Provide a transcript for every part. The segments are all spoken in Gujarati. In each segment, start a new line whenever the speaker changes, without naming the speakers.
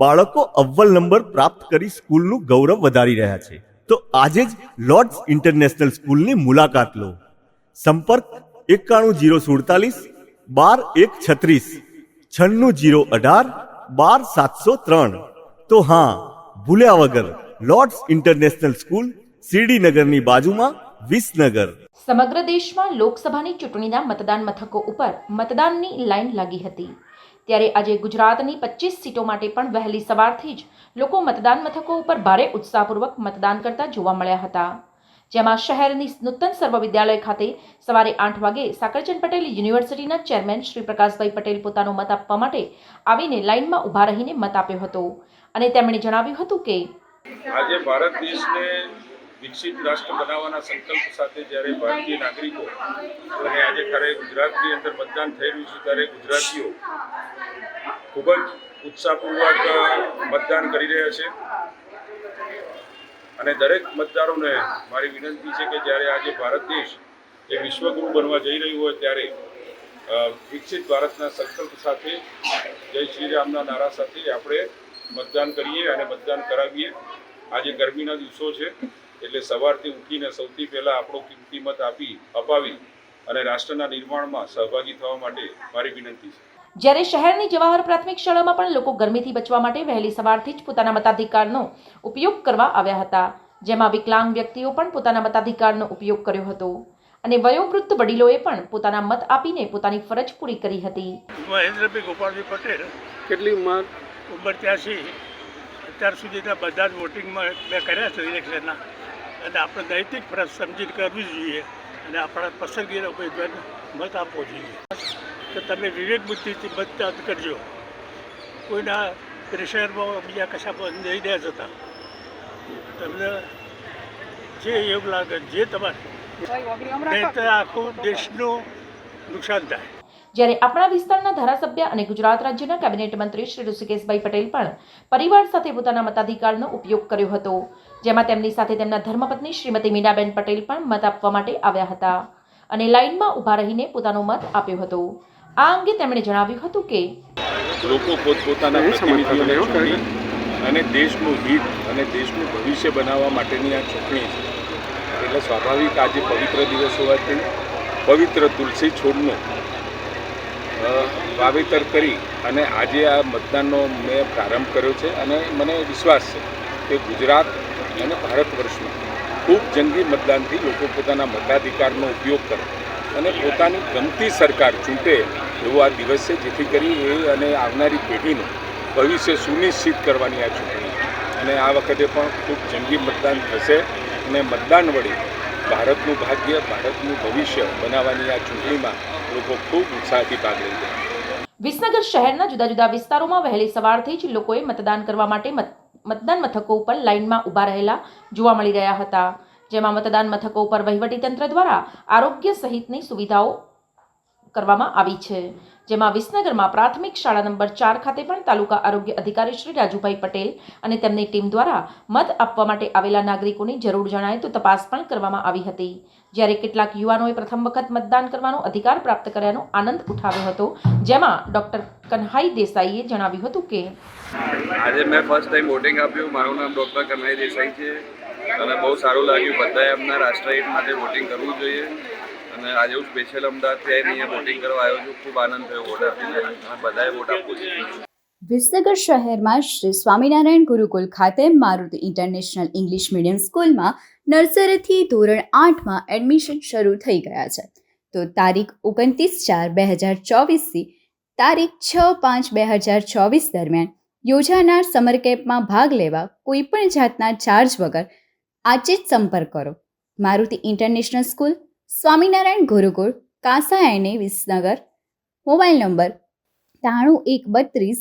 બાળકો અવ્વલ નંબર પ્રાપ્ત કરી સ્કૂલનું ગૌરવ વધારી રહ્યા છે. તો આજે જ લોર્ડ્સ ઇન્ટરનેશનલ સ્કૂલની મુલાકાત લો. સંપર્ક એકાણું જીરો સુડતાલીસ, બાર એક છત્રીસ, છન્નું જીરો અઢાર, બાર સાતસો ત્રણ. તો હા, ભૂલ્યા વગર લોર્ડ્સ ઇન્ટરનેશનલ સ્કૂલ શિરડીનગરની બાજુમાં વિસનગર.
સમગ્ર દેશમાં લોકસભાની ચૂંટણીના મતદાન મથકો ઉપર મતદાનની લાઈન લાગી હતી. ત્યારે આજે ગુજરાતની પચીસ સીટો માટે પણ વહેલી સવારથી જ લોકો મતદાન મથકો ઉપર ભારે ઉત્સાહપૂર્વક મતદાન કરતા જોવા મળ્યા હતા. જેમાં શહેરની નૂતન સર્વ વિદ્યાલય ખાતે સવારે આઠ વાગે સાકરચંદ પટેલ યુનિવર્સિટીના ચેરમેન શ્રી પ્રકાશભાઈ પટેલ પોતાનો મત આપવા માટે આવીને લાઇનમાં ઊભા રહીને મત આપ્યો હતો અને તેમણે જણાવ્યું હતું કે
આજે ભારત દેશને વિકસિત રાષ્ટ્ર બનાવવાના સંકલ્પ સાથે જ્યારે ભારતીય નાગરિકો, અને આજે ખરે ગુજરાતની અંદર મતદાન થઈ રહ્યું છે, ત્યારે ગુજરાતીઓ ખૂબ જ ઉત્સાહપૂર્વક મતદાન કરી રહ્યા છે. અને દરેક મતદારોને મારી વિનંતી છે કે જ્યારે આજે ભારત દેશ એ વિશ્વગુરુ બનવા જઈ રહ્યું હોય ત્યારે વિકસિત ભારતના સંકલ્પ સાથે, જય શ્રી રામના નારા સાથે આપણે મતદાન કરીએ અને મતદાન કરાવીએ. આજે ગરમીના દિવસો છે, એટલે સવારથી ઉઠીને સૌથી પહેલાં આપણો કિંમતી મત આપી અપાવી અને રાષ્ટ્રના નિર્માણમાં સહભાગી થવા માટે મારી વિનંતી છે.
જ્યારે શહેરની જવાહર પ્રાથમિક શાળામાં પણ લોકો ગરમીથી બચવા માટે વહેલી સવારથી જ પોતાના મતાધિકારનો ઉપયોગ કરવા આવ્યા હતા જેમાં વિકલાંગ વ્યક્તિઓ પણ પોતાના મતાધિકારનો ઉપયોગ કર્યો હતો અને વયોવૃદ્ધ વડીલોએ પણ પોતાના મત આપીને પોતાની ફરજ પૂરી કરી હતી.
મહેન્દ્રભાઈ ગોપાલજી પટેલ
કેટલી ઉંમર
ઉંમર ત્યાંસી. અત્યાર સુધીના બધા જ વોટિંગમાં મેં કર્યા છે ઇલેક્શનના અને આપણે નૈતિક ફરજ સમજીને કરવી જોઈએ અને આપણા પસંદગીના ઉમેદવારને મત આપવો જોઈએ. કે તમે વિવેક બુદ્ધિથી મતદાન કરજો. કોઈના પ્રેશરમાં બીજા કશામાં નહીં દે જતા. તમને જે એવું લાગે જે તમારે. તો આખું દેશનું નુકસાન થાય.
જ્યારે આપણા વિસ્તારના ધારાસભ્ય અને ગુજરાત રાજ્યના કેબિનેટ મંત્રી શ્રી ઋષિકેશભાઈ પટેલ પણ પરિવાર સાથે પોતાના મતાધિકારનો ઉપયોગ કર્યો હતો જેમાં તેમની સાથે તેમના ધર્મપત્ની શ્રીમતી મીનાબેન પટેલ પણ મત આપવા માટે આવ્યા હતા અને લાઇનમાં ઊભા રહીને પોતાનો મત આપ્યો હતો. આ અંગે તેમણે જણાવ્યું હતું કે
લોકો પોતપોતાના પ્રતિનિધિઓને ચૂંટી અને દેશનું હિત અને દેશનું ભવિષ્ય બનાવવા માટેની આ ચૂંટણી છે. એટલે સ્વાભાવિક આજે પવિત્ર દિવસ હોવાથી પવિત્ર તુલસી છોડનું વાવેતર કરી અને આજે આ મતદાનનો મેં પ્રારંભ કર્યો છે અને મને વિશ્વાસ છે કે ગુજરાત અને ભારત વર્ષમાં ખૂબ જંગી મતદાનથી લોકો પોતાના મતાધિકારનો ઉપયોગ કરે અને પોતાની ગમતી સરકાર ચૂંટે એવો આ દિવસ છે જેથી કરી એ અને આવનારી પેઢીને ભવિષ્ય સુનિશ્ચિત કરવાની આ ચૂંટણી. અને આ વખતે પણ ખૂબ જંગી મતદાન થશે અને મતદાન વડે ભારતનું ભાગ્ય, ભારતનું ભવિષ્ય બનાવવાની આ ચૂંટણીમાં લોકો ખૂબ ઉત્સાહથી ભાગ લઈ રહ્યા
વિસનગર શહેરના જુદા જુદા વિસ્તારોમાં વહેલી સવારથી જ લોકોએ મતદાન કરવા માટે મત- મતદાન મથકો ઉપર લાઇનમાં ઊભા રહેલા જોવા મળી રહ્યા હતા. જેમાં મતદાન મથકો ઉપર વહીવટીતંત્ર દ્વારા આરોગ્ય સહિતની સુવિધાઓ કરવામાં આવી છે. જેમાં વિસનગરમાં પ્રાથમિક શાળા નંબર ચાર ખાતે પણ તાલુકા આરોગ્ય અધિકારી શ્રી રાજુભાઈ પટેલ અને તેમની ટીમ દ્વારા મત આપવા માટે આવેલા નાગરિકોની જરૂર જણાય તો તપાસ પણ કરવામાં આવી હતી. જ્યારે કેટલાક યુવાનોએ પ્રથમ વખત મતદાન કરવાનો અધિકાર પ્રાપ્ત કર્યાનો આનંદ ઉઠાવ્યો હતો, જેમાં ડોક્ટર કન્હાઈ દેસાઈએ જણાવ્યું હતું કે,
આજે મેં ફર્સ્ટ ટાઈમ વોટિંગ આપ્યું. મારું નામ ડોક્ટર કન્હાઈ દેસાઈ છે અને બહુ સારું લાગ્યું. બધાએ એમના રાષ્ટ્રહિત માટે વોટિંગ કરવું જોઈએ. અને આજે હું સ્પેશિયલ અમદાવાદથી આવીને અહીંયા વોટિંગ કરવા આવ્યો છું. ખૂબ આનંદ થયો વોટ આપીને. અને બધાએ વોટ આપવો જોઈએ
વિસનગર શહેરમાં શ્રી સ્વામિનારાયણ ગુરુકુલ ખાતે મારુતિ ઇન્ટરનેશનલ ઇંગ્લિશ મીડિયમ સ્કૂલમાં નર્સરીથી ધોરણ આઠમાં એડમિશન શરૂ થઈ ગયા છે. તો તારીખ ઓગણત્રીસ ચાર બે હજાર ચોવીસથી તારીખ છ પાંચ બે હજાર ચોવીસ દરમિયાન યોજાનાર સમર કેમ્પમાં ભાગ લેવા કોઈપણ જાતના ચાર્જ વગર આજે જ સંપર્ક કરો. મારુતિ ઇન્ટરનેશનલ સ્કૂલ સ્વામિનારાયણ ગુરુકુળ, કાસા એને વિસનગર. મોબાઈલ નંબર ત્રાણું એક બત્રીસ,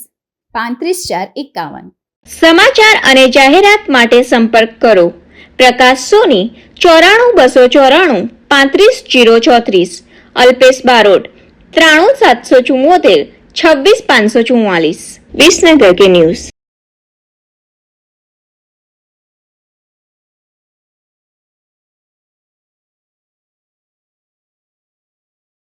પાંત્રીસ ચાર એકાવન.
સમાચાર અને જાહેરાત માટે સંપર્ક કરો. પ્રકાશ સોની, ચોરાણું બસો ચોરાણું, પાંત્રીસ જીરો ચોત્રીસ. અલ્પેશ બારોટ, ત્રાણું સાતસો ચુમ્મોતેર છવ્વીસ પાંચસો ચુમ્માલીસ વિસનગર કે ન્યૂઝ.